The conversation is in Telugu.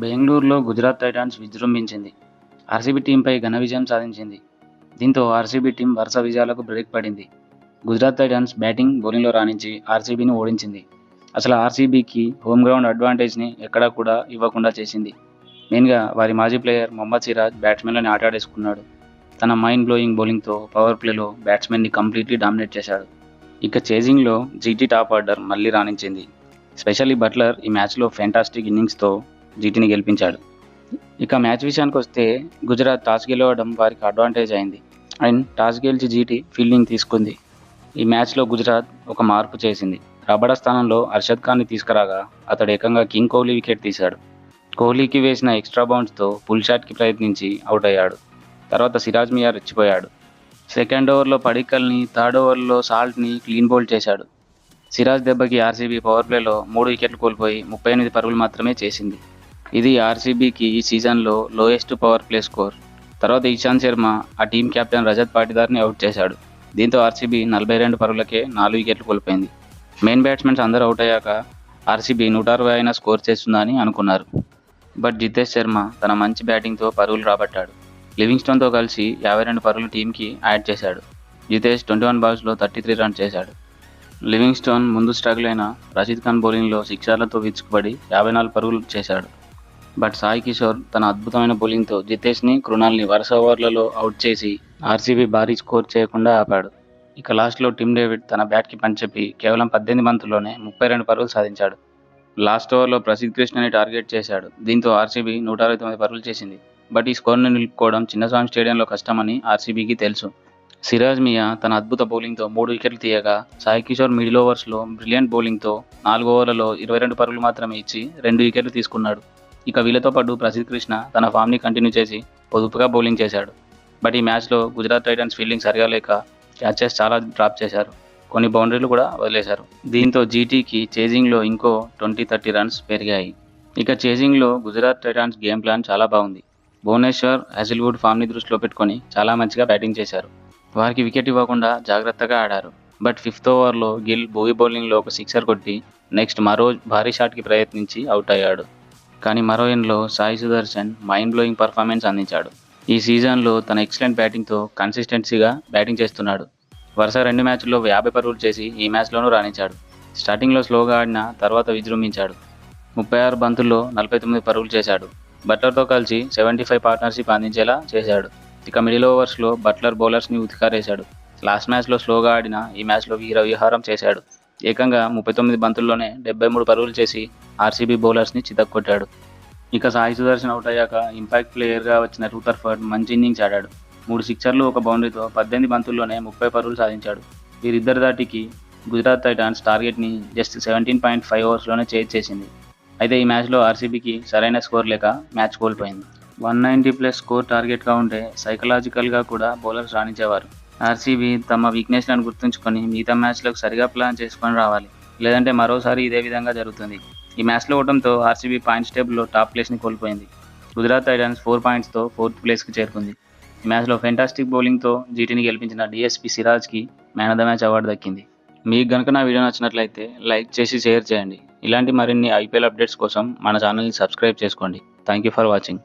బెంగళూరులో గుజరాత్ టైటాన్స్ విజృంభించింది. ఆర్సీబీ టీంపై ఘన విజయం సాధించింది. దీంతో ఆర్సీబీ టీం వరుస విజయాలకు బ్రేక్ పడింది. గుజరాత్ టైటాన్స్ బ్యాటింగ్ బౌలింగ్లో రాణించి ఆర్సీబీని ఓడించింది. అసలు ఆర్సీబీకి హోమ్ గ్రౌండ్ అడ్వాంటేజ్ని ఎక్కడా కూడా ఇవ్వకుండా చేసింది. మెయిన్గా వారి మాజీ ప్లేయర్ మొహమ్మద్ సిరాజ్ బ్యాట్స్మెన్లని ఆటాడేసుకున్నాడు. తన మైండ్ బ్లోయింగ్ బౌలింగ్తో పవర్ ప్లేలో బ్యాట్స్మెన్ని కంప్లీట్లీ డామినేట్ చేశాడు. ఇక చేజింగ్లో జీటీ టాప్ ఆర్డర్ మళ్ళీ రాణించింది. స్పెషల్లీ బట్లర్ ఈ మ్యాచ్లో ఫెంటాస్టిక్ ఇన్నింగ్స్తో జీటీని గెలిపించాడు. ఇక మ్యాచ్ విషయానికి వస్తే గుజరాత్ టాస్ గెలవడం వారికి అడ్వాంటేజ్ అయింది. అండ్ టాస్ గెలిచి జీటీ ఫీల్డింగ్ తీసుకుంది. ఈ మ్యాచ్లో గుజరాత్ ఒక మార్పు చేసింది. రబడ స్థానంలో అర్షద్ ఖాన్ని తీసుకురాగా అతడు ఏకంగా కింగ్ కోహ్లీ వికెట్ తీశాడు. కోహ్లీకి వేసిన ఎక్స్ట్రా బౌన్స్తో పుల్ షాట్కి ప్రయత్నించి అవుట్ అయ్యాడు. తర్వాత సిరాజ్ మియా రెచ్చిపోయాడు. సెకండ్ ఓవర్లో పడికల్ని థర్డ్ ఓవర్లో సాల్ట్ని క్లీన్ బౌల్డ్ చేశాడు. సిరాజ్ దెబ్బకి ఆర్సీబీ పవర్ ప్లేలో మూడు వికెట్లు కోల్పోయి ముప్పై ఎనిమిది పరుగులు మాత్రమే చేసింది. ఇది ఆర్సీబీకి ఈ సీజన్లో లోయెస్ట్ పవర్ ప్లే స్కోర్. తర్వాత ఇషాంత్ శర్మ ఆ టీం కెప్టెన్ రజత్ పాటిదార్ని అవుట్ చేశాడు. దీంతో ఆర్సీబీ నలభై రెండు పరుగులకే నాలుగు వికెట్లు కోల్పోయింది. మెయిన్ బ్యాట్స్మెన్స్ అందరూ అవుట్ అయ్యాక ఆర్సీబీ నూట అరవై అయినా స్కోర్ చేస్తుందని అనుకున్నారు. బట్ జితేష్ శర్మ తన మంచి బ్యాటింగ్తో పరుగులు రాబట్టాడు. లివింగ్స్టోన్తో కలిసి యాభై రెండు పరుగులు టీంకి యాడ్ చేశాడు. జితేష్ ట్వంటీ వన్ బాల్స్లో థర్టీ త్రీ రన్స్ చేశాడు. లివింగ్స్టోన్ ముందు స్ట్రగుల్ అయిన రషీద్ ఖాన్ బౌలింగ్లో సిక్సర్లతో విచ్చుకుపడి యాభై నాలుగు పరుగులు చేశాడు. బట్ సాయి కిషోర్ తన అద్భుతమైన బౌలింగ్తో జితేష్ని కృణాల్ని వరుస ఓవర్లలో అవుట్ చేసి ఆర్సీబీ భారీ స్కోర్ చేయకుండా ఆపాడు. ఇక లాస్ట్లో టిమ్ డేవిడ్ తన బ్యాట్కి పనిచెప్పి కేవలం పద్దెనిమిది బంతుల్లోనే ముప్పై రెండు పరుగులు సాధించాడు. లాస్ట్ ఓవర్లో ప్రసిద్ధ్ కృష్ణని టార్గెట్ చేశాడు. దీంతో ఆర్సీబీ నూట అరవై తొమ్మిది పరుగులు చేసింది. బట్ ఈ స్కోర్ను నిలుపుకోవడం చిన్నస్వామి స్టేడియంలో కష్టమని ఆర్సీబీకి తెలుసు. సిరాజ్ మియా తన అద్భుత బౌలింగ్తో మూడు వికెట్లు తీయగా సాయి కిషోర్ మిడిల్ ఓవర్స్లో బ్రిలియంట్ బౌలింగ్తో నాలుగు ఓవర్లలో ఇరవై రెండు పరుగులు మాత్రమే ఇచ్చి రెండు వికెట్లు తీసుకున్నాడు. ఇక వీళ్ళతో పాటు ప్రసిద్ధ్ కృష్ణ తన ఫామ్ని కంటిన్యూ చేసి పొదుపుగా బౌలింగ్ చేశాడు. బట్ ఈ మ్యాచ్లో గుజరాత్ టైటన్స్ ఫీల్డింగ్ సరిగా లేక క్యాచెస్ చాలా డ్రాప్ చేశారు. కొన్ని బౌండరీలు కూడా వదిలేశారు. దీంతో జీటీకి చేజింగ్లో ఇంకో ట్వంటీ థర్టీ రన్స్ పెరిగాయి. ఇక చేజింగ్లో గుజరాత్ టైటాన్స్ గేమ్ ప్లాన్ చాలా బాగుంది. భువనేశ్వర్ హ్యాజిల్వుడ్ ఫామ్ని దృష్టిలో పెట్టుకొని చాలా మంచిగా బ్యాటింగ్ చేశారు. వారికి వికెట్ ఇవ్వకుండా జాగ్రత్తగా ఆడారు. బట్ ఫిఫ్త్ ఓవర్లో గిల్ బోయి బౌలింగ్లో ఒక సిక్సర్ కొట్టి నెక్స్ట్ మరో భారీ షాట్కి ప్రయత్నించి అవుట్ అయ్యాడు. కానీ మరో ఎండ్లో Sai Sudharsan mind blowing performance అందించాడు. ఈ సీజన్లో తన ఎక్సలెంట్ బ్యాటింగ్తో కన్సిస్టెన్సీగా బ్యాటింగ్ చేస్తున్నాడు. వరుస రెండు మ్యాచ్ల్లో యాభై పరుగులు చేసి ఈ మ్యాచ్లోనూ రాణించాడు. స్టార్టింగ్లో స్లోగా ఆడిన తర్వాత విజృంభించాడు. ముప్పై ఆరు బంతుల్లో నలభై తొమ్మిది పరుగులు చేశాడు. బట్లర్తో కలిసి సెవెంటీ ఫైవ్ పార్ట్నర్షిప్ అందించేలా చేశాడు. ఇక మిడిల్ ఓవర్స్లో బట్లర్ బౌలర్స్ని ఉతికారేశాడు. లాస్ట్ మ్యాచ్లో స్లోగా ఆడిన ఈ మ్యాచ్లో వీర విహారం చేశాడు. ఏకంగా ముప్పై తొమ్మిది బంతుల్లోనే డెబ్బై మూడు పరుగులు చేసి ఆర్సీబీ బౌలర్స్ని చితక్కొట్టాడు. ఇక సాయి సుదర్శన్ అవుట్ అయ్యాక ఇంపాక్ట్ ప్లేయర్గా వచ్చిన రూతర్ఫర్డ్ మంచి ఇన్నింగ్స్ ఆడాడు. మూడు సిక్సర్లు ఒక బౌండరీతో పద్దెనిమిది బంతుల్లోనే ముప్పై పరుగులు సాధించాడు. వీరిద్దరి దాటికి గుజరాత్ టైటాన్స్ టార్గెట్ని జస్ట్ సెవెంటీన్ పాయింట్ ఫైవ్ ఓవర్స్లోనే చేజ్ చేసింది. అయితే ఈ మ్యాచ్లో ఆర్సీబీకి సరైన స్కోర్ లేక మ్యాచ్ కోల్పోయింది. వన్ నైంటీ ప్లస్ స్కోర్ టార్గెట్గా ఉంటే సైకలాజికల్గా కూడా బౌలర్స్ రాణించేవారు. ఆర్సీబీ తమ వీక్నెస్లను గుర్తుంచుకొని మిగతా మ్యాచ్లకు సరిగా ప్లాన్ చేసుకొని రావాలి. లేదంటే మరోసారి ఇదే విధంగా జరుగుతుంది. ఈ మ్యాచ్లో ఓటంతో ఆర్సీబీ పాయింట్స్ టేబుల్లో టాప్ ప్లేస్ని కోల్పోయింది. గుజరాత్ టైటన్స్ ఫోర్ పాయింట్స్తో ఫోర్త్ ప్లేస్కి చేరుకుంది. ఈ మ్యాచ్లో ఫెంటాస్టిక్ బౌలింగ్తో జీటీని గెలిపించిన DSP సిరాజ్కి man of the match award దక్కింది. మీకు కనుక నా వీడియో నచ్చినట్లయితే లైక్ చేసి షేర్ చేయండి. ఇలాంటి మరిన్ని ఐపీఎల్ అప్డేట్స్ కోసం మన ఛానల్ని సబ్స్క్రైబ్ చేసుకోండి. Thank you for watching